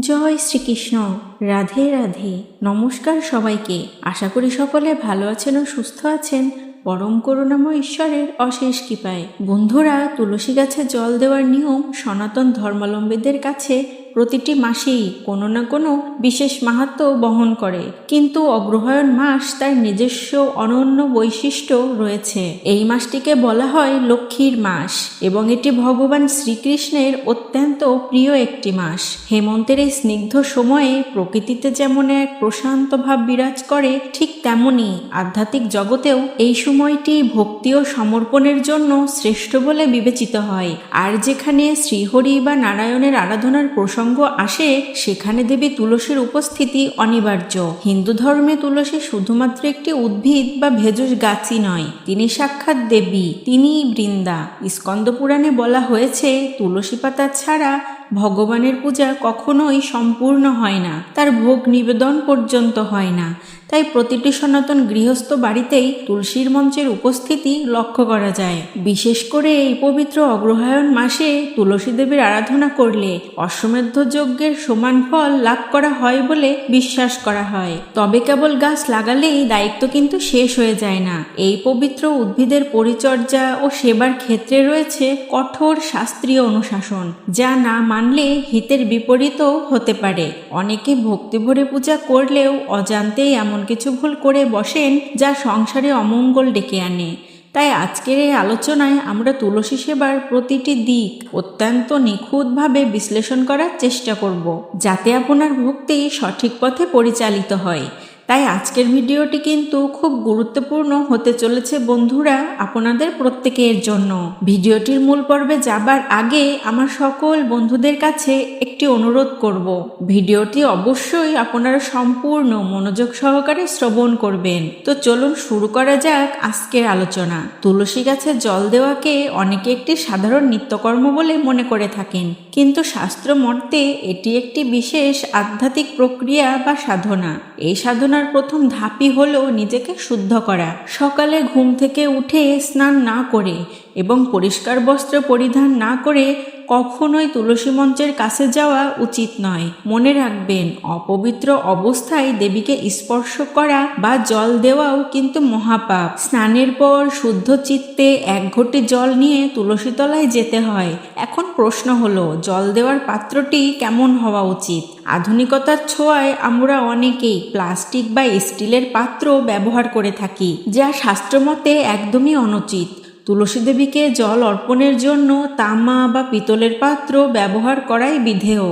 জয় শ্রীকৃষ্ণ। রাধে রাধে। নমস্কার সবাইকে। আশা করি সকলে ভালো আছেন ও সুস্থ আছেন। পরম করুণাময় ঈশ্বরের অশেষ কৃপায়। বন্ধুরা, তুলসী গাছে জল দেওয়ার নিয়ম সনাতন ধর্মাবলম্বীদের কাছে প্রতিটি মাসেই কোনো না কোনো বিশেষ মাহাত্ম বহন করে। কিন্তু অগ্রহায়ণ মাস তার নিজস্ব অনন্য বৈশিষ্ট্য রয়েছে। এই মাসটিকে বলা হয় লক্ষ্মীর মাস এবং এটি ভগবান শ্রীকৃষ্ণের অত্যন্ত প্রিয় একটি মাস। হেমন্তের এই স্নিগ্ধ সময়ে প্রকৃতিতে যেমন এক প্রশান্ত ভাব বিরাজ করে, ঠিক তেমনি আধ্যাত্মিক জগতেও এই সময়টি ভক্তি ও সমর্পণের জন্য শ্রেষ্ঠ বলে বিবেচিত হয়। আর যেখানে শ্রীহরি বা নারায়ণের আরাধনার প্রসঙ্গ আসে, সেখানে দেবী তুলসীর উপস্থিতি অনিবার্য। হিন্দু ধর্মে তুলসী শুধুমাত্র একটি উদ্ভিদ বা ভেষজ গাছই নয়, তিনি সাক্ষাৎ দেবী, তিনিই বৃন্দা। স্কন্দ পুরাণে বলা হয়েছে, তুলসী পাতা ছাড়া ভগবানের পূজা কখনোই সম্পূর্ণ হয় না, তার ভোগ নিবেদন পর্যন্ত হয় না। তাই প্রতিটি সনাতন গৃহস্থ বাড়িতেই তুলসীর মঞ্চের উপস্থিতি লক্ষ্য করা যায়। বিশেষ করে এই পবিত্র অগ্রহায়ণ মাসে তুলসী দেবীর আরাধনা করলে অশ্বমেধ যজ্ঞের সমান ফল লাভ করা হয় বলে বিশ্বাস করা হয়। তবে কেবল গাছ লাগালেই দায়িত্ব কিন্তু শেষ হয়ে যায় না। এই পবিত্র উদ্ভিদের পরিচর্যা ও সেবার ক্ষেত্রে রয়েছে কঠোর শাস্ত্রীয় অনুশাসন, যা না মানলে হিতের বিপরীতও হতে পারে। অনেকে ভক্তিভরে পূজা করলেও অজান্তেই এমন কিছু ভুল করে বসেন যা সংসারে অমঙ্গল ডেকে আনে। তাই আজকের এই আলোচনায় আমরা তুলসী সেবার প্রতিটি দিক অত্যন্ত নিখুঁতভাবে বিশ্লেষণ করার চেষ্টা করব, যাতে আপনার ভক্তি সঠিক পথে পরিচালিত হয়। তাই আজকের ভিডিওটি কিন্তু খুব গুরুত্বপূর্ণ হতে চলেছে বন্ধুরা আপনাদের প্রত্যেকের জন্য। ভিডিওটির মূল পর্বে যাবার আগে আমার সকল বন্ধুদের কাছে একটি অনুরোধ করব। ভিডিওটি অবশ্যই আপনারা সম্পূর্ণ মনোযোগ সহকারে শ্রবণ করবেন। তো চলুন শুরু করা যাক আজকের আলোচনা। তুলসী গাছে জল দেওয়াকে অনেকে একটি সাধারণ নিত্যকর্ম বলে মনে করে থাকেন। কিন্তু শাস্ত্র মর্তে এটি একটি বিশেষ আধ্যাত্মিক প্রক্রিয়া বা সাধনা। এই সাধনার প্রথম ধাপই হলো নিজেকে শুদ্ধ করা। সকালে ঘুম থেকে উঠে স্নান না করে এবং পরিষ্কার বস্ত্র পরিধান না করে কখনোই তুলসী মঞ্চের কাছে যাওয়া উচিত নয়। মনে রাখবেন, অপবিত্র অবস্থায় দেবীকে স্পর্শ করা বা জল দেওয়াও কিন্তু মহাপাপ। স্নানের পর শুদ্ধ চিত্তে এক ঘটি জল নিয়ে তুলসী তলায় যেতে হয়। এখন প্রশ্ন হলো, জল দেওয়ার পাত্রটি কেমন হওয়া উচিত? আধুনিকতার ছোঁয়ায় আমরা অনেকেই প্লাস্টিক বা স্টিলের পাত্র ব্যবহার করে থাকি, যা শাস্ত্রমতে একদমই অনুচিত। তুলসী দেবীকে জল অর্পণের জন্য তামা বা পিতলের পাত্র ব্যবহার করাই বিধেয়।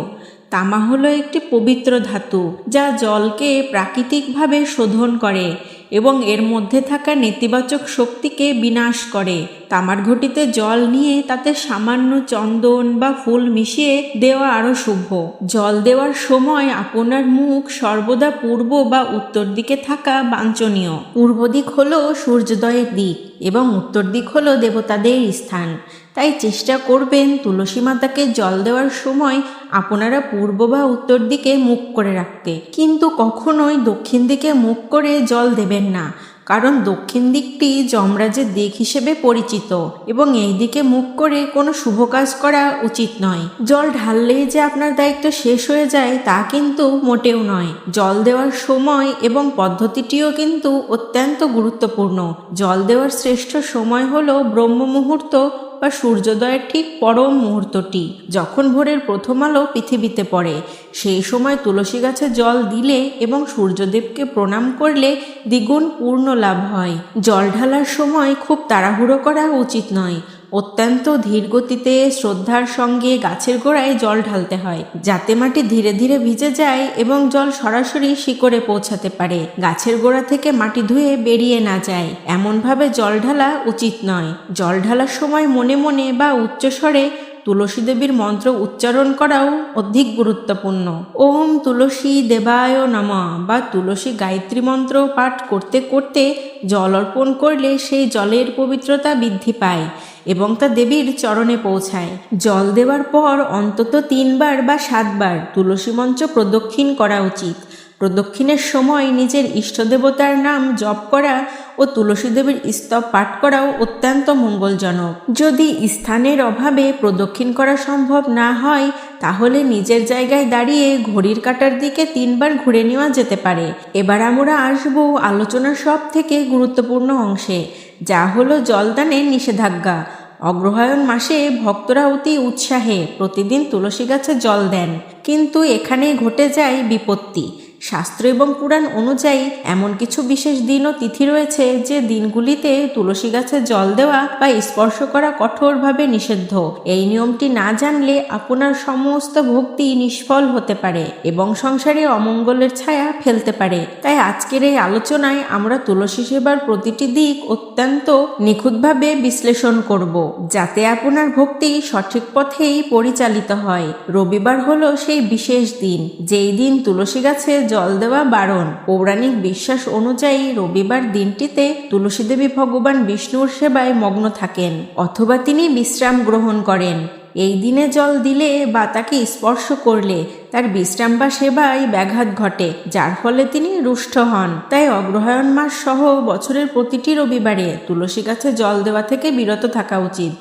তামা হলো একটি পবিত্র ধাতু, যা জলকে প্রাকৃতিকভাবে শোধন করে এবং এর মধ্যে থাকা নেতিবাচক শক্তিকে বিনাশ করে। তামার ঘটিতে জল নিয়ে তাতে সামান্য চন্দন বা ফুল মিশিয়ে দেওয়া আরও শুভ। জল দেওয়ার সময় আপনার মুখ সর্বদা পূর্ব বা উত্তর দিকে থাকা বাঞ্ছনীয়। পূর্ব দিক হলো সূর্যোদয়ের দিক এবং উত্তর দিক হলো দেবতাদের স্থান। তাই চেষ্টা করবেন তুলসী মাতাকে জল দেওয়ার সময় আপনারা পূর্ব বা উত্তর দিকে মুখ করে রাখতে। কিন্তু কখনোই দক্ষিণ দিকে মুখ করে জল দেবেন না। কারণ দক্ষিণ দিকটি যমরাজের দিক হিসেবে পরিচিত এবং এই দিকে মুখ করে কোনো শুভ কাজ করা উচিত নয়। জল ঢাললেই যে আপনার দায়িত্ব শেষ হয়ে যায় তা কিন্তু মোটেও নয়। জল দেওয়ার সময় এবং পদ্ধতিটিও কিন্তু অত্যন্ত গুরুত্বপূর্ণ। জল দেওয়ার শ্রেষ্ঠ সময় হলো ব্রহ্ম মুহূর্ত বা সূর্যোদয়ের ঠিক পরম মুহূর্তটি, যখন ভোরের প্রথম আলো পৃথিবীতে পড়ে, সেই সময় তুলসী গাছে জল দিলে এবং সূর্যদেবকে প্রণাম করলে দ্বিগুণ পূর্ণ লাভ হয়। জল ঢালার সময় খুব তাড়াহুড়ো করা উচিত নয়। অত্যন্ত ধীর গতিতে শ্রদ্ধার সঙ্গে গাছের গোড়ায় জল ঢালতে হয়, যাতে মাটি ধীরে ধীরে ভিজে যায় এবং জল সরাসরি শিকড়ে পৌঁছাতে পারে। গাছের গোড়া থেকে মাটি ধুয়ে বেরিয়ে না যায়। এমনভাবে জল ঢালা উচিত নয়। জল ঢালার সময় মনে মনে বা উচ্চস্বরে তুলসী দেবীর মন্ত্র উচ্চারণ করাও অধিক গুরুত্বপূর্ণ। ওম তুলসী দেবায় নম বা তুলসী গায়ত্রী মন্ত্র পাঠ করতে করতে জল অর্পণ করলে সেই জলের পবিত্রতা বৃদ্ধি পায় এবং তা দেবীর চরণে পৌঁছায়। জল দেওয়ার পর অন্তত তিনবার বা সাতবার তুলসী মঞ্চ প্রদক্ষিণ করা উচিত। প্রদক্ষিণের সময় নিজের ইষ্টদেবতার নাম জপ করা ও তুলসী দেবীর স্তব পাঠ করাও অত্যন্ত মঙ্গলজনক। যদি স্থানের অভাবে প্রদক্ষিণ করা সম্ভব না হয়, তাহলে নিজের জায়গায় দাঁড়িয়ে ঘড়ির কাটার দিকে তিনবার ঘুরে নেওয়া যেতে পারে। এবার আমরা আসব আলোচনার সব থেকে গুরুত্বপূর্ণ অংশে, যা হলো জলদানের নিষেধাজ্ঞা। অগ্রহায়ণ মাসে ভক্তরা অতি উৎসাহে প্রতিদিন তুলসী গাছে জল দেন। কিন্তু এখানেই ঘটে যায় বিপত্তি। শাস্ত্র এবং পুরাণ অনুযায়ী এমন কিছু বিশেষ দিন ও তিথি রয়েছে যে দিনগুলিতে তুলসী গাছে জল দেওয়া বা স্পর্শ করা কঠোরভাবে নিষিদ্ধ। এই নিয়মটি না জানলে আপনার সমস্ত ভক্তি নিষ্ফল হতে পারে এবং সংসারে অমঙ্গলের ছায়া ফেলতে পারে। তাই আজকের এই আলোচনায় আমরা তুলসী সেবার প্রতিটি দিক অত্যন্ত নিখুঁতভাবে বিশ্লেষণ করব, যাতে আপনার ভক্তি সঠিক পথেই পরিচালিত হয়। রবিবার হলো সেই বিশেষ দিন, যেই দিন তুলসী গাছে জল দেওয়া বারণ। পৌরাণিক বিশ্বাস অনুযায়ী রবিবার দিনটিতে তুলসী দেবী ভগবান বিষ্ণুর সেবায় মগ্ন থাকেন, অথবা তিনি বিশ্রাম গ্রহণ করেন। এই দিনে জল দিলে বা তাকে স্পর্শ করলে তার বিশ্রাম বা সেবায় ব্যাঘাত ঘটে, যার ফলে তিনি রুষ্ট হন। তাই অগ্রহায়ণ মাস সহ বছরের প্রতিটি রবিবারে তুলসী গাছে জল দেওয়া থেকে বিরত থাকা উচিত।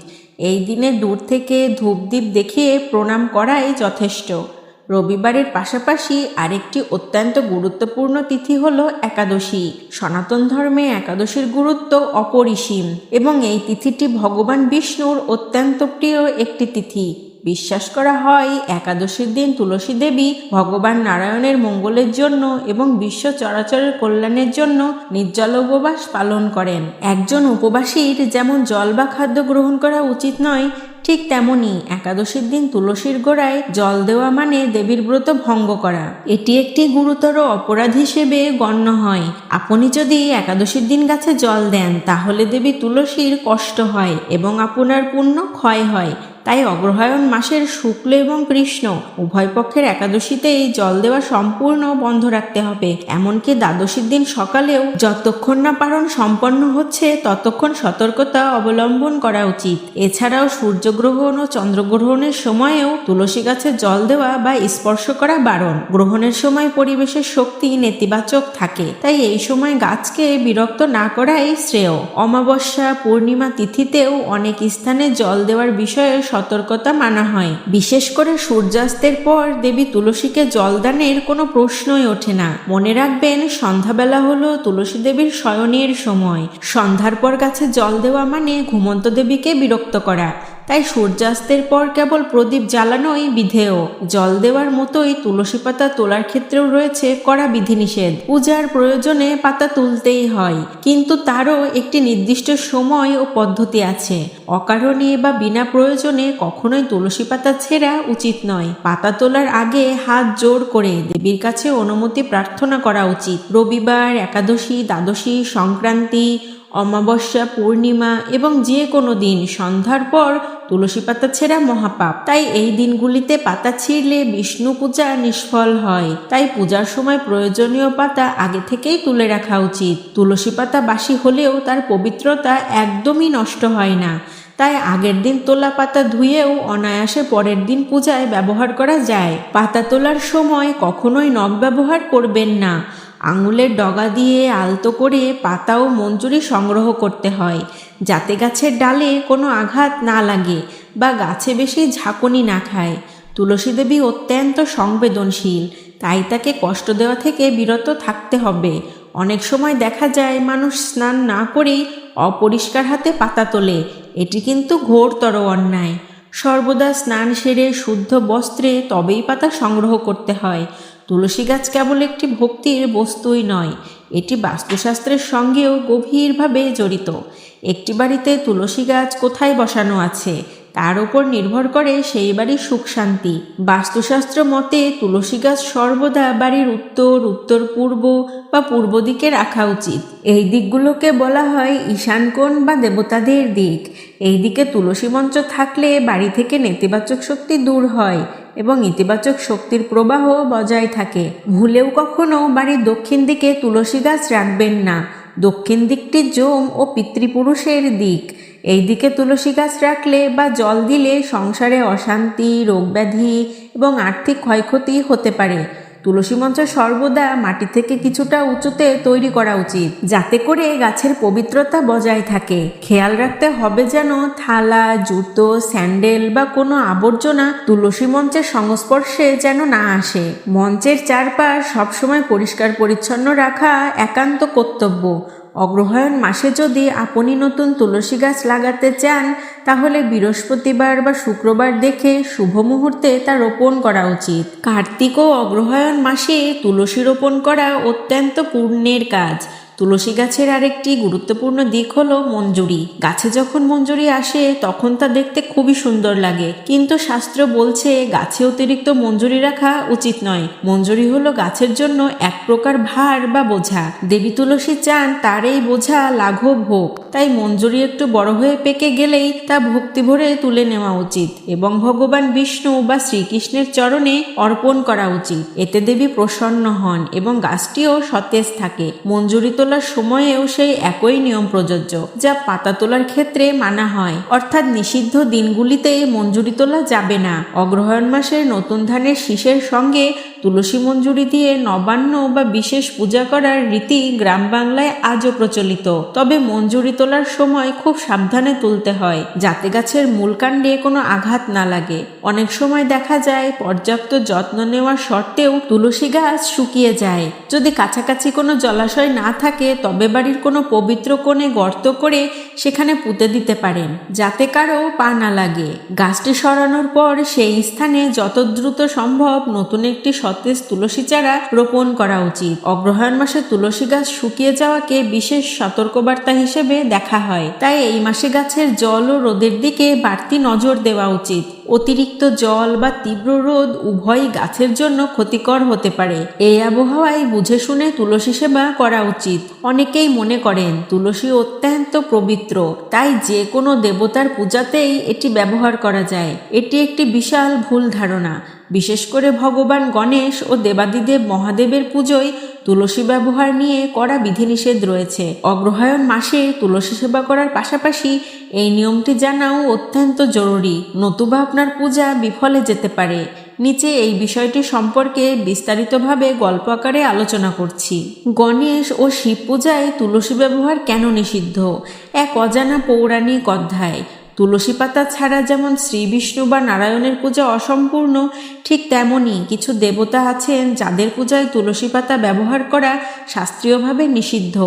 এই দিনে দূর থেকে ধূপদীপ দেখিয়ে প্রণাম করাই যথেষ্ট। রবিবারের পাশাপাশি আরেকটি অত্যন্ত গুরুত্বপূর্ণ তিথি হল একাদশী। সনাতন ধর্মে একাদশীর গুরুত্ব অপরিসীম এবং এই তিথিটি ভগবান বিষ্ণুর অত্যন্ত প্রিয় একটি তিথি। বিশ্বাস করা হয় একাদশীর দিন তুলসী দেবী ভগবান নারায়ণের মঙ্গলের জন্য এবং বিশ্ব চরাচরের কল্যাণের জন্য নির্জল উপবাস পালন করেন। একজন উপবাসীর যেমন জল বা খাদ্য গ্রহণ করা উচিত নয় ঠিক তেমনি একাদশীর দিন তুলসীর গোড়ায় জল দেওয়া মানে দেবীর ব্রত ভঙ্গ করা। এটি একটি গুরুতর অপরাধ হিসেবে গণ্য হয়। আপনি যদি একাদশীর দিন গাছে জল দেন, তাহলে দেবী তুলসীর কষ্ট হয় এবং আপনার পুণ্য ক্ষয় হয়। তাই অগ্রহায়ণ মাসের শুক্ল এবং কৃষ্ণ উভয় পক্ষের একাদশীতেই জল দেওয়া সম্পূর্ণ বন্ধ রাখতে হবে। এমনকি দ্বাদশীর দিন সকালেও যতক্ষণ না পারণ সম্পন্ন হচ্ছে, ততক্ষণ সতর্কতা অবলম্বন করা উচিত। এছাড়াও সূর্যগ্রহণ ও চন্দ্রগ্রহণের সময়েও তুলসী গাছে জল দেওয়া বা স্পর্শ করা বারণ। গ্রহণের সময় পরিবেশের শক্তি নেতিবাচক থাকে, তাই এই সময় গাছকে বিরক্ত না করাই শ্রেয়। অমাবস্যা, পূর্ণিমা তিথিতেও অনেক স্থানে জল দেওয়ার বিষয়ে সতর্কতা মানা হয়। বিশেষ করে সূর্যাস্তের পর দেবী তুলসীকে জলদানের কোনো প্রশ্নই ওঠে না। মনে রাখবেন, সন্ধ্যাবেলা হলো তুলসী দেবীর শয়নের সময়। সন্ধ্যার পর গাছে জল দেওয়া মানে ঘুমন্ত দেবীকে বিরক্ত করা। তাই সূর্যাস্তের পর কেবল প্রদীপ জ্বালানোই বিধেয়। জল দেওয়ার মতোই তুলসী পাতা তোলার ক্ষেত্রেও রয়েছে কড়া বিধিনিষেধ। পূজার প্রয়োজনে পাতা তুলতেই হয়, কিন্তু তারও একটি নির্দিষ্ট সময় ও পদ্ধতি আছে। অকারণে বা বিনা প্রয়োজনে কখনোই তুলসী পাতা ছেঁড়া উচিত নয়। পাতা তোলার আগে হাত জোর করে দেবীর কাছে অনুমতি প্রার্থনা করা উচিত। রবিবার, একাদশী, দ্বাদশী, সংক্রান্তি অমাবস্যা, পূর্ণিমা এবং যে কোনো দিন সন্ধ্যার পর তুলসী পাতা ছেঁড়া মহাপাপ। তাই এই দিনগুলিতে পাতা ছিঁড়লে বিষ্ণু পূজা নিষ্ফল হয়। তাই পূজার সময় প্রয়োজনীয় পাতা আগে থেকেই তুলে রাখা উচিত। তুলসী পাতা বাসি হলেও তার পবিত্রতা একদমই নষ্ট হয় না। তাই আগের দিন তোলা পাতা ধুয়েও অনায়াসে পরের দিন পূজায় ব্যবহার করা যায়। পাতা তোলার সময় কখনোই নখ ব্যবহার করবেন না। আঙুলের ডগা দিয়ে আলতো করে পাতা ও মঞ্জুরি সংগ্রহ করতে হয়, যাতে গাছের ডালে কোনো আঘাত না লাগে বা গাছে বেশি ঝাঁকুনি না খায়। তুলসী দেবী অত্যন্ত সংবেদনশীল, তাই তাকে কষ্ট দেওয়া থেকে বিরত থাকতে হবে। অনেক সময় দেখা যায় মানুষ স্নান না করেই অপরিষ্কার হাতে পাতা তোলে, এটি কিন্তু ঘোরতর অন্যায়। সর্বদা স্নান সেরে শুদ্ধ বস্ত্রে তবেই পাতা সংগ্রহ করতে হয়। তুলসী গাছ কেবল একটি ভক্তির বস্তুই নয়, এটি বাস্তুশাস্ত্রের সঙ্গেও গভীরভাবে জড়িত। একটি বাড়িতে তুলসী গাছ কোথায় বসানো আছে, তার উপর নির্ভর করে সেই বাড়ির সুখ শান্তি বাস্তুশাস্ত্র মতে, তুলসী গাছ সর্বদা বাড়ির উত্তর উত্তর পূর্ব বা পূর্ব দিকে রাখা উচিত। এই দিকগুলোকে বলা হয় ঈশান কোণ বা দেবতাদের দিক। এই দিকে তুলসী মঞ্চ থাকলে বাড়ি থেকে নেতিবাচক শক্তি দূর হয়। এবং ইতিবাচক শক্তির প্রবাহ বজায় থাকে। ভুলেও কখনো বাড়ির দক্ষিণ দিকে তুলসী গাছ রাখবেন না। দক্ষিণ দিকটি জম ও পিতৃপুরুষের দিক। এই দিকে তুলসী গাছ রাখলে বা জল দিলে সংসারে অশান্তি, রোগব্যাধি এবং আর্থিক ক্ষয়ক্ষতি হতে পারে। তুলসী মঞ্চ সর্বদা মাটি থেকে কিছুটা উঁচুতে তৈরি করা উচিত, যাতে করে গাছের পবিত্রতা বজায় থাকে। খেয়াল রাখতে হবে যেন থালা, জুতো, স্যান্ডেল বা কোনো আবর্জনা তুলসী মঞ্চের সংস্পর্শে যেন না আসে। মঞ্চের চারপাশ সবসময় পরিষ্কার পরিচ্ছন্ন রাখা একান্ত কর্তব্য। অগ্রহায়ণ মাসে যদি আপনি নতুন তুলসী গাছ লাগাতে চান, তাহলে বৃহস্পতিবার বা শুক্রবার দেখে শুভ মুহূর্তে তা রোপণ করা উচিত। কার্তিক ও অগ্রহায়ণ মাসে তুলসী রোপণ করা অত্যন্ত পুণ্যের কাজ। তুলসী গাছের আরেকটি গুরুত্বপূর্ণ দিক হলো মঞ্জুরি। গাছে যখন মঞ্জুরি আসে, তখন তা দেখতে খুবই সুন্দর লাগে। কিন্তু শাস্ত্র বলছে, গাছে অতিরিক্ত মঞ্জুরি রাখা উচিত নয়। মঞ্জুরি হলো গাছের জন্য এক প্রকার ভার বা বোঝা। দেবী তুলসী চান, তার এই বোঝা লাঘব হোক। তাই মঞ্জুরি একটু বড় হয়ে পেকে গেলেই তা ভক্তি ভরে তুলে নেওয়া উচিত এবং ভগবান বিষ্ণু বা শ্রীকৃষ্ণের চরণে অর্পণ করা উচিত। এতে দেবী প্রসন্ন হন এবং গাছটিও সতেজ থাকে। মঞ্জুরি তোলার সময়েও সেই একই নিয়ম প্রযোজ্য, যা পাতা তোলার ক্ষেত্রে মানা হয়। অর্থাৎ নিষিদ্ধ দিনগুলিতে মঞ্জুরি তোলা যাবে না। অগ্রহায়ণ মাসের নতুন ধানের শীষের সঙ্গে তুলসী মঞ্জুরি দিয়ে নবান্ন বা বিশেষ পূজা করার রীতি গ্রাম বাংলায় আজও প্রচলিত। তবে মঞ্জুরি তোলার সময় খুব সাবধানে তুলতে হয়। যাতে গাছের মূল কাণ্ডে কোনো আঘাত না লাগে। অনেক সময় দেখা যায় পর্যাপ্ত যত্ন নেওয়ার সত্ত্বেও তুলসী গাছ শুকিয়ে যায়। যদি কাছাকাছি কোনো জলাশয় না থাকে, তবে বাড়ির কোনো পবিত্র কোণে গর্ত করে সেখানে পুঁতে দিতে পারেন, যাতে কারও পা না লাগে। গাছটি সরানোর পর সেই স্থানে যত দ্রুত সম্ভব নতুন একটি সতেজ তুলসী চারা রোপণ করা উচিত। অগ্রহায়ণ মাসে তুলসী গাছ শুকিয়ে যাওয়াকে বিশেষ সতর্কবার্তা হিসেবে দেখা হয়। তাই এই মাসে গাছের জল ও রোদের দিকে বাড়তি নজর দেওয়া উচিত। অতিরিক্ত জল বা তীব্র রোদ উভয়ই গাছের জন্য ক্ষতিকর হতে পারে। এই আবহাওয়ায় বুঝে শুনে তুলসী সেবা করা উচিত। অনেকেই মনে করেন, তুলসী অত্যন্ত পবিত্র, তাই যে কোনো দেবতার পূজাতেই এটি ব্যবহার করা যায়। এটি একটি বিশাল ভুল ধারণা। বিশেষ করে ভগবান গণেশ ও দেবাদিদেব মহাদেবের পুজোয় তুলসী ব্যবহার নিয়ে কড়া বিধিনিষেধ রয়েছে। অগ্রহায়ণ মাসে তুলসী সেবা করার পাশাপাশি এই নিয়মটি জানাও অত্যন্ত জরুরি। নতুবা আপনার পূজা বিফলে যেতে পারে। নিচে এই বিষয়টি সম্পর্কে বিস্তারিতভাবে গল্প আকারে আলোচনা করছি। গণেশ ও শিব পূজায় তুলসী ব্যবহার কেন নিষিদ্ধ? এক অজানা পৌরাণিক অধ্যায়। তুলসী পাতা ছাড়া যেমন শ্রী বিষ্ণু বা নারায়ণের পূজা অসম্পূর্ণ, ঠিক তেমনই কিছু দেবতা আছেন যাদের পূজায় তুলসী পাতা ব্যবহার করা শাস্ত্রীয়ভাবে নিষিদ্ধ।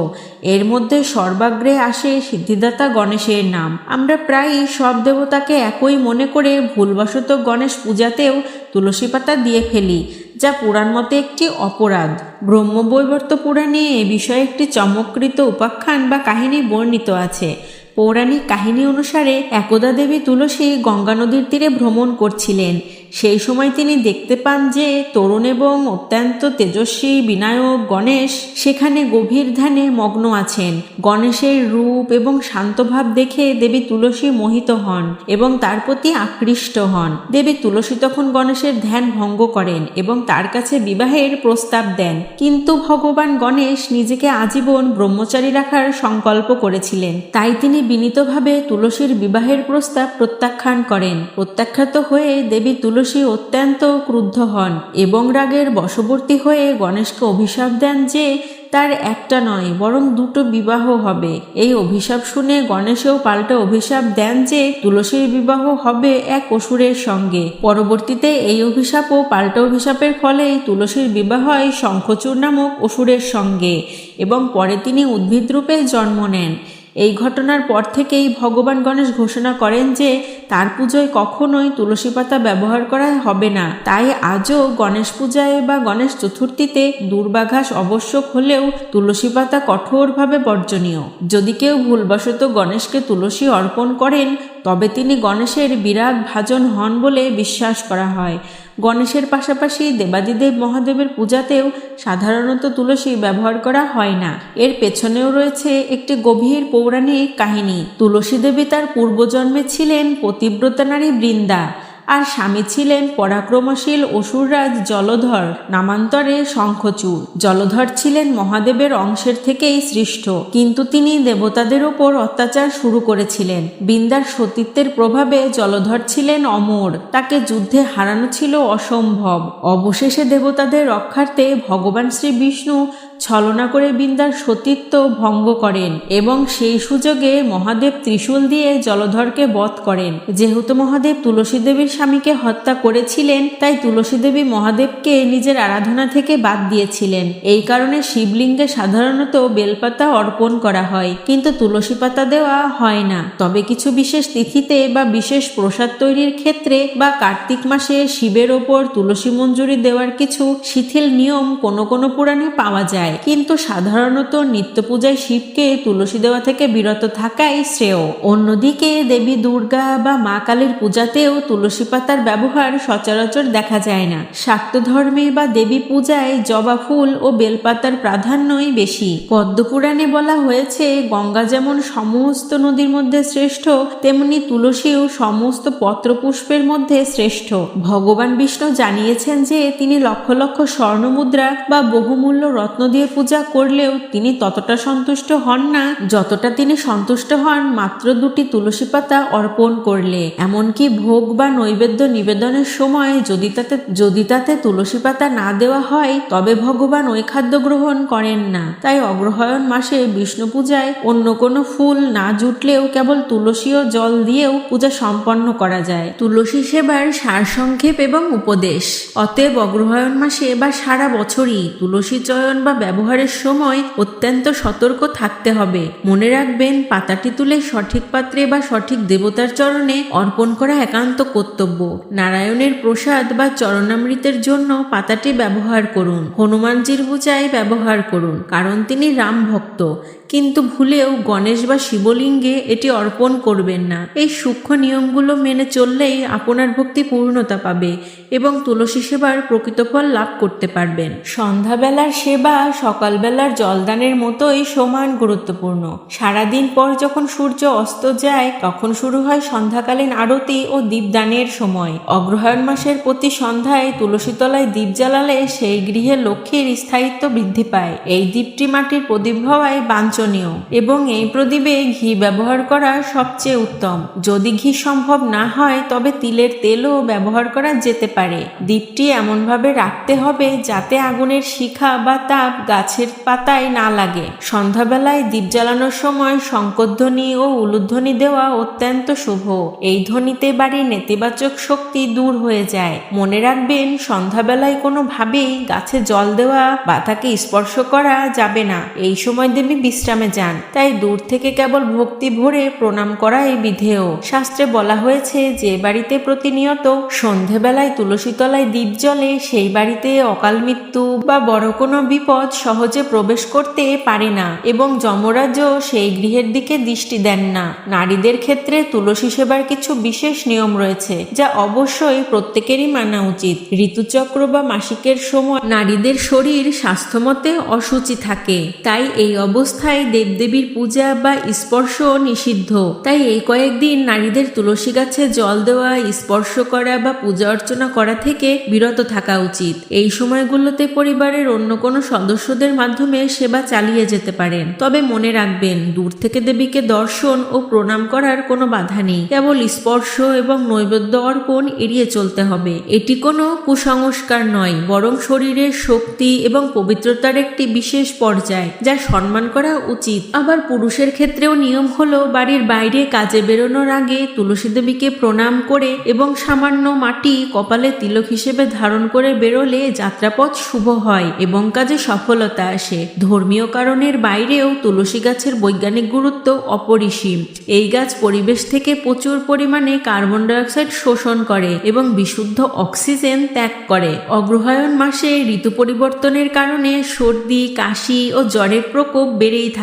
এর মধ্যে সর্বাগ্রে আসে সিদ্ধিদাতা গণেশের নাম। আমরা প্রায়ই সব দেবতাকে একই মনে করে ভুলবশত গণেশ পূজাতেও তুলসী পাতা দিয়ে ফেলি, যা পুরাণ মতে একটি অপরাধ। ব্রহ্মবৈবর্ত পুরাণে এ বিষয়ে একটি চমৎকৃত উপাখ্যান বা কাহিনী বর্ণিত আছে। পৌরাণিক কাহিনী অনুসারে একদা দেবী তুলসী গঙ্গা নদীর তীরে ভ্রমণ করছিলেন। সেই সময় তিনি দেখতে পান যে তরুণ এবং অত্যন্ত তেজস্বী বিনায়ক গণেশ সেখানে গভীর ধ্যানে মগ্ন আছেন। গণেশের রূপ এবং শান্তভাব দেখে দেবী তুলসী মোহিত হন এবং তার প্রতি আকৃষ্ট হন। দেবী তুলসী তখন গণেশের ধ্যান ভঙ্গ করেন এবং তার কাছে বিবাহের প্রস্তাব দেন। কিন্তু ভগবান গণেশ নিজেকে আজীবন ব্রহ্মচারী রাখার সংকল্প করেছিলেন। তাই তিনি বিনীতভাবে তুলসীর বিবাহের প্রস্তাব প্রত্যাখ্যান করেন। প্রত্যাখ্যাত হয়ে দেবী তুলসী অত্যন্ত ক্রুদ্ধ হন এবং রাগের বশবর্তী হয়ে গণেশকে অভিশাপ দেন যে তার একটা নয়, বরং দুটো বিবাহ হবে। এই অভিশাপ শুনে গণেশেও পাল্টা অভিশাপ দেন যে তুলসীর বিবাহ হবে এক অসুরের সঙ্গে। পরবর্তীতে এই অভিশাপ ও পাল্টা অভিশাপের ফলে তুলসীর বিবাহ হয় শঙ্খচূড় নামক অসুরের সঙ্গে এবং পরে তিনি উদ্ভিদ রূপে জন্ম নেন। এই ঘটনার পর থেকেই ভগবান গণেশ ঘোষণা করেন যে তার পুজোয় কখনোই তুলসী পাতা ব্যবহার করা হবে না। তাই আজও গণেশ পূজায় বা গণেশ চতুর্থীতে দুর্বাঘাস আবশ্যক হলেও তুলসী পাতা কঠোরভাবে বর্জনীয়। যদি কেউ ভুলবশত গণেশকে তুলসী অর্পণ করেন তবে তিনি গণেশের বিরাট ভাজন হন বলে বিশ্বাস করা হয়। গণেশের পাশাপাশি দেবাদিদেব মহাদেবের পূজাতেও সাধারণত তুলসী ব্যবহার করা হয় না। এর পেছনেও রয়েছে একটি গভীর পৌরাণিক কাহিনী। তুলসী দেবী তার পূর্বজন্মে ছিলেন পতিব্রতা নারী বৃন্দা। আর স্বামী ছিলেন পরাক্রমশীল অসুররাজ জলধর, নামান্তরে শঙ্খচূড়। জলধর ছিলেন মহাদেবের অংশের থেকেই সৃষ্ট, কিন্তু তিনি দেবতাদের ওপর অত্যাচার শুরু করেছিলেন। বিন্দার সতীত্বের প্রভাবে জলধর ছিলেন অমর, তাকে যুদ্ধে হারানো ছিল অসম্ভব। অবশেষে দেবতাদের রক্ষার্থে ভগবান শ্রী বিষ্ণু ছলনা করে বিন্দার সতীত্ব ভঙ্গ করেন এবং সেই সুযোগে মহাদেব ত্রিশূল দিয়ে জলধরকে বধ করেন। যেহেতু মহাদেব তুলসী দেবীর স্বামীকে হত্যা করেছিলেন, তাই তুলসী দেবী মহাদেবকে নিজের আরাধনা থেকে বাদ দিয়েছিলেন। এই কারণে শিবলিঙ্গে সাধারণত বেলপাতা অর্পণ করা হয়, কিন্তু তুলসী পাতা দেওয়া হয় না। তবে কিছু বিশেষ তিথিতে বা বিশেষ প্রসাদ তৈরির ক্ষেত্রে বা কার্তিক মাসে শিবের ওপর তুলসী মঞ্জুরি দেওয়ার কিছু শিথিল নিয়ম কোনো কোনো পুরাণে পাওয়া যায়। কিন্তু সাধারণত নিত্য পূজায় শিবকে তুলসী দেওয়া থেকে বিরত থাকাই শ্রেয়। অন্যদিকে দেবী দুর্গা বা মা কালীর পূজাতেও তুলসী পাতার ব্যবহার সচরাচর দেখা যায় না। শাক্ত ধর্মে বা দেবী পূজায় জবা ফুল ও বেলপাতার প্রাধান্যই বেশি। পদ্মপুরাণে বলা হয়েছে, গঙ্গা যেমন সমস্ত নদীর মধ্যে শ্রেষ্ঠ, তেমনি তুলসীও সমস্ত পত্রপুষ্পের মধ্যে শ্রেষ্ঠ। ভগবান বিষ্ণু জানিয়েছেন যে তিনি লক্ষ লক্ষ স্বর্ণমুদ্রা বা বহুমূল্য রত্ন দিয়ে পূজা করলেও তিনি ততটা সন্তুষ্ট হন না। যতটা তিনি সন্তুষ্ট হন, মাত্র দুটি তুলসী পাতা অর্পণ করলে। এমনকি ভোগ বা নৈবেদ্য নিবেদনের সময় যদি তাতে যদি তাতে তুলসী পাতা না দেওয়া হয়, তবে ভগবান ওই খাদ্য গ্রহণ করেন না। তাই অগ্রহায়ণ মাসে বিষ্ণু পূজায় অন্য কোনো ফুল না জুটলেও কেবল তুলসী ও জল দিয়েও পূজা সম্পন্ন করা যায়। তুলসী সেবার সারসংক্ষেপ এবং উপদেশ। অতএব অগ্রহায়ণ মাসে বা সারা বছরই তুলসী চয়ন বা ব্যবহারের সময় অত্যন্ত সতর্ক থাকতে হবে। মনে রাখবেন, পাতাটি তুলে সঠিক পাত্রে বা সঠিক দেবতার চরণে অর্পণ করা একান্ত কর্তব্য। নারায়ণের প্রসাদ বা চরণামৃতের জন্য পাতাটি ব্যবহার করুন। হনুমানজির পূজায় ব্যবহার করুন, কারণ তিনি রাম ভক্ত। কিন্তু ভুলেও গণেশ বা শিবলিঙ্গে এটি অর্পণ করবেন না। এই সূক্ষ্ম নিয়মগুলো মেনে চললেই আপনার ভক্তি পূর্ণতা পাবে এবং তুলসী সেবার প্রকৃত ফল লাভ করতে পারবেন। সন্ধ্যাবেলার সেবা সকালবেলার জলদানের মতোই সমান গুরুত্বপূর্ণ। সারাদিন পর যখন সূর্য অস্ত যায়, তখন শুরু হয় সন্ধ্যাকালীন আরতি ও দীপদানের সময়। অগ্রহায়ণ মাসের প্রতি সন্ধ্যায় তুলসীতলায় দীপ জ্বালালে সেই গৃহে লক্ষ্মীর স্থায়িত্ব বৃদ্ধি পায়। এই দ্বীপটি মাটির প্রদীপ হওয়ায় বাঞ্ছনীয় এবং এই প্রদীপে ঘি ব্যবহার করা সবচেয়ে উত্তম। যদি ঘি সম্ভব না হয়, তবে তিলের তেলও ব্যবহার করা যেতে পারে। দ্বীপটি এমনভাবে রাখতে হবে যাতে আগুনের শিখা বা তাপ গাছের পাতায় না লাগে। সন্ধ্যাবেলায় দ্বীপ জ্বালানোর সময় শঙ্করধ্বনি ও উলুধ্বনি দেওয়া অত্যন্ত শুভ। এই ধ্বনিতে বাড়ির নেতিবাচক শক্তি দূর হয়ে যায়। মনে রাখবেন, সন্ধ্যাবেলায় কোনোভাবেই গাছে জল দেওয়া বা তাকে স্পর্শ করা যাবে না। এই সময় দেবী বিশ্রামে যান। তাই দূর থেকে কেবল ভক্তি ভরে প্রণাম করাই বিধেয়। শাস্ত্রে বলা হয়েছে, যে বাড়িতে প্রতিনিয়ত সন্ধেবেলায় তুলসীতলায় দ্বীপ জ্বলে, সেই বাড়িতে অকাল মৃত্যু বা বড় কোনো বিপদ সহজে প্রবেশ করতে পারে না এবং যমরাজও সেই গৃহের দিকে দৃষ্টি দেন না। নারীদের ক্ষেত্রে তুলসী সেবার কিছু বিশেষ নিয়ম রয়েছে, যা অবশ্যই প্রত্যেকেরই মানা উচিত। ঋতুচক্র বা মাসিকের সময় নারীদের শরীর স্বাস্থ্যমতে অসুচি থাকে, তাই এই অবস্থায় দেবদেবীর পূজা বা স্পর্শ নিষিদ্ধ। তাই এই কয়েকদিন নারীদের তুলসী গাছে জল দেওয়া, স্পর্শ করা বা পূজা অর্চনা করা থেকে বিরত থাকা উচিত। এই সময়গুলোতে পরিবারের অন্য কোনো সদস্যদের মাধ্যমে সেবা চালিয়ে যেতে পারেন। তবে মনে রাখবেন, দূর থেকে দেবীকে দর্শন ও প্রণাম করার কোনো বাধা নেই। কেবল স্পর্শ এবং নৈবেদ্য অর্পণ এড়িয়ে চলতে হবে। এটি কোনো কুসংস্কার নয়, বরং শরীরের শক্তি এবং পবিত্রতার একটি বিশেষ পর্যায়, যা সম্মান করা উচিত। আবার পুরুষের ক্ষেত্রেও নিয়ম হলো বাড়ির বাইরে কাজে বেরোনোর আগে তুলসী দেবীকে প্রণাম করে এবং সামান্য মাটি কপালে তিলক হিসেবে ধারণ করে বেরোলে যাত্রাপথ শুভ হয় এবং কাজে সফলতা আসে। ধর্মীয় কারণের বাইরেও তুলসী গাছের বৈজ্ঞানিক গুরুত্ব অপরিসীম। এই গাছ পরিবেশ থেকে প্রচুর পরিমাণে কার্বন ডাইঅক্সাইড শোষণ করে এবং বিশুদ্ধ অক্সিজেন ত্যাগ করে। অগ্রহায়ণ মাসে ঋতু পরিবর্তনের কারণে সর্দি, কাশি ও জ্বরের প্রকোপ বেড়েই থাকে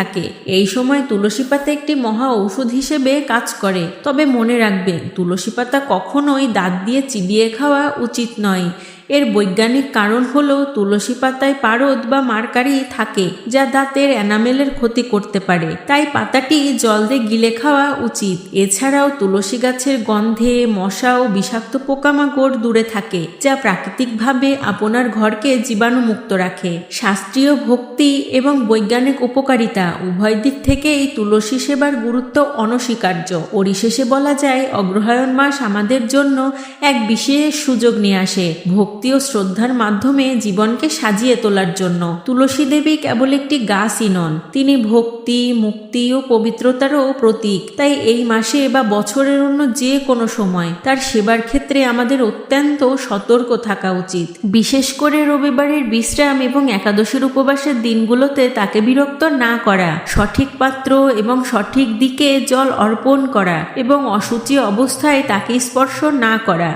এই সময় তুলসী পাতা একটি মহা ঔষধ হিসেবে কাজ করে। তবে মনে রাখবেন তুলসী পাতা কখনোই দাঁত দিয়ে চিবিয়ে খাওয়া উচিত নয়। এর বৈজ্ঞানিক কারণ হলো তুলসী পাতায় পারদ বা মারকারি থাকে, যা দাঁতের এনামেলের ক্ষতি করতে পারে। তাই পাতাটি জল দিয়ে গিলে খাওয়া উচিত। এছাড়াও তুলসী গাছের গন্ধে মশা ও বিষাক্ত পোকামাকড় দূরে থাকে, যা প্রাকৃতিকভাবে আপনার ঘরকে জীবাণুমুক্ত রাখে। শাস্ত্রীয় ভক্তি এবং বৈজ্ঞানিক উপকারিতা উভয় দিক থেকে এই তুলসী সেবার গুরুত্ব অনস্বীকার্য। পরিশেষে বলা যায়, অগ্রহায়ণ মাস আমাদের জন্য এক বিশেষ সুযোগ নিয়ে আসে। ভক্তি ও শ্রদ্ধার মাধ্যমে জীবনকে সাজিয়ে তোলার জন্য। তুলসী দেবী কেবল একটি গাছই নন, তিনি ভক্তি, মুক্তি ও পবিত্রতারও প্রতীক। তাই এই মাসে বা বছরের অন্য যে কোনো সময় তার সেবার ক্ষেত্রে আমাদের অত্যন্ত সতর্ক থাকা উচিত। বিশেষ করে রবিবারের বিশ্রাম এবং একাদশীর উপবাসের দিনগুলোতে তাকে বিরক্ত না করা, সঠিক পাত্র এবং সঠিক দিকে জল অর্পণ করা এবং অসুচি অবস্থায় তাকে স্পর্শ না করা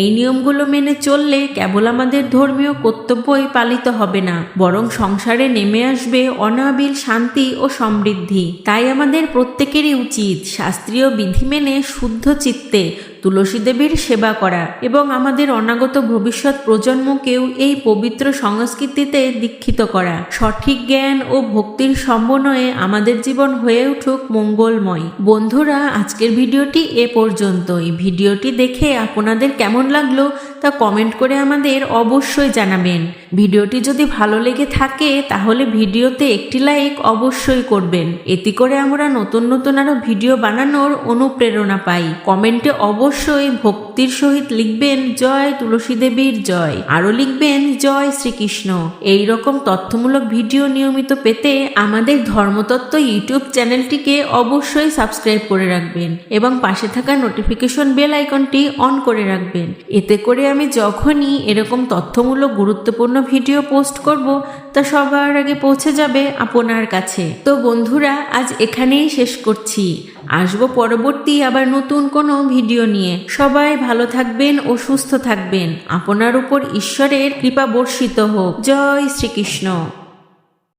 এই নিয়মগুলো মেনে চললে কেবল আমাদের ধর্মীয় কর্তব্যই পালিত হবে না, বরং সংসারে নেমে আসবে অনাবিল শান্তি ও সমৃদ্ধি। তাই আমাদের প্রত্যেকেরই উচিত শাস্ত্রীয় বিধি মেনে শুদ্ধ চিত্তে তুলসী দেবীর সেবা করা এবং আমাদের অনাগত ভবিষ্যৎ প্রজন্মকেও এই পবিত্র সংস্কৃতিতে দীক্ষিত করা। সঠিক জ্ঞান ও ভক্তির সমন্বয়ে আমাদের জীবন হয়ে উঠুক মঙ্গলময়। বন্ধুরা, আজকের ভিডিওটি এ পর্যন্তই। ভিডিওটি দেখে আপনাদের কেমন লাগল তা কমেন্ট করে আমাদের অবশ্যই জানাবেন। ভিডিওটি যদি ভালো লেগে থাকে, তাহলে ভিডিওতে একটি লাইক অবশ্যই করবেন। এতে করে আমরা নতুন নতুন আরও ভিডিও বানানোর অনুপ্রেরণা পাই। কমেন্টে অবশ্যই অবশ্যই ভক্তি ভক্তির সহিত লিখবেন, জয় তুলসী দেবীর জয়। আরও লিখবেন, জয় শ্রীকৃষ্ণ। এই রকম তথ্যমূলক ভিডিও নিয়মিত পেতে আমাদের ধর্মতত্ত্ব ইউটিউব চ্যানেলটিকে অবশ্যই সাবস্ক্রাইব করে রাখবেন এবং পাশে থাকা নোটিফিকেশন বেল আইকনটি অন করে রাখবেন। এতে করে আমি যখনই এরকম তথ্যমূলক গুরুত্বপূর্ণ ভিডিও পোস্ট করব, তা সবার আগে পৌঁছে যাবে আপনার কাছে। তো বন্ধুরা, আজ এখানেই শেষ করছি। আসব পরবর্তী আবার নতুন কোনো ভিডিও নিয়ে। সবাই ভালো থাকবেন ও সুস্থ থাকবেন। আপনার উপর ঈশ্বরের কৃপা বর্ষিত হোক। জয় শ্রীকৃষ্ণ।